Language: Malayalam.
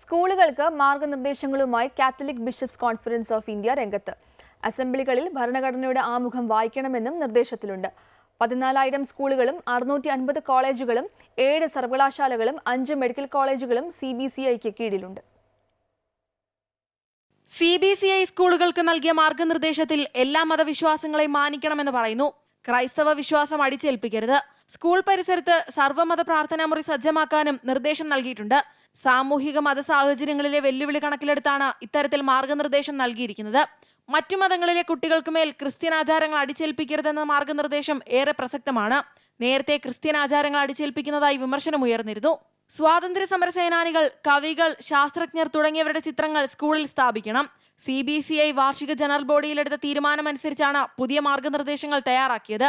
സ്കൂളുകൾക്ക് മാർഗനിർദ്ദേശങ്ങളുമായി Catholic bishops conference of India രംഗത്ത്. അസംബ്ലികളിൽ ഭരണഘടനയുടെ ആമുഖം വായിക്കണമെന്നും നിർദ്ദേശത്തിലുണ്ട്. പതിനാലായിരം സ്കൂളുകളും അറുന്നൂറ്റി അൻപത് കോളേജുകളും ഏഴ് സർവകലാശാലകളും അഞ്ച് മെഡിക്കൽ കോളേജുകളും സി ബി സി ഐക്ക് കീഴിലുണ്ട്. സി ബി സി ഐ സ്കൂളുകൾക്ക് നൽകിയ മാർഗനിർദ്ദേശത്തിൽ എല്ലാ മതവിശ്വാസങ്ങളെയും മാനിക്കണമെന്ന് പറയുന്നു. ക്രൈസ്തവ വിശ്വാസം അടിച്ചേൽപ്പിക്കരുത്. സ്കൂൾ പരിസരത്ത് സർവമത പ്രാർത്ഥനാ മുറി സജ്ജമാക്കാനും നിർദ്ദേശം നൽകിയിട്ടുണ്ട്. സാമൂഹിക മത സാഹചര്യങ്ങളിലെ വെല്ലുവിളി കണക്കിലെടുത്താണ് ഇത്തരത്തിൽ മാർഗനിർദ്ദേശം നൽകിയിരിക്കുന്നത്. മറ്റു മതങ്ങളിലെ കുട്ടികൾക്ക് മേൽ ക്രിസ്ത്യൻ ആചാരങ്ങൾ അടിച്ചേൽപ്പിക്കരുതെന്ന മാർഗനിർദ്ദേശം ഏറെ പ്രസക്തമാണ്. നേരത്തെ ക്രിസ്ത്യൻ ആചാരങ്ങൾ അടിച്ചേൽപ്പിക്കുന്നതായി വിമർശനമുയർന്നിരുന്നു സ്വാതന്ത്ര്യ സമര സേനാനികൾ കവികൾ ശാസ്ത്രജ്ഞർ തുടങ്ങിയവരുടെ ചിത്രങ്ങൾ സ്കൂളിൽ സ്ഥാപിക്കണം. സി ബി സി ഐ വാർഷിക ജനറൽ ബോഡിയിലെടുത്ത തീരുമാനമനുസരിച്ചാണ് പുതിയ മാർഗനിർദ്ദേശങ്ങൾ തയ്യാറാക്കിയത്.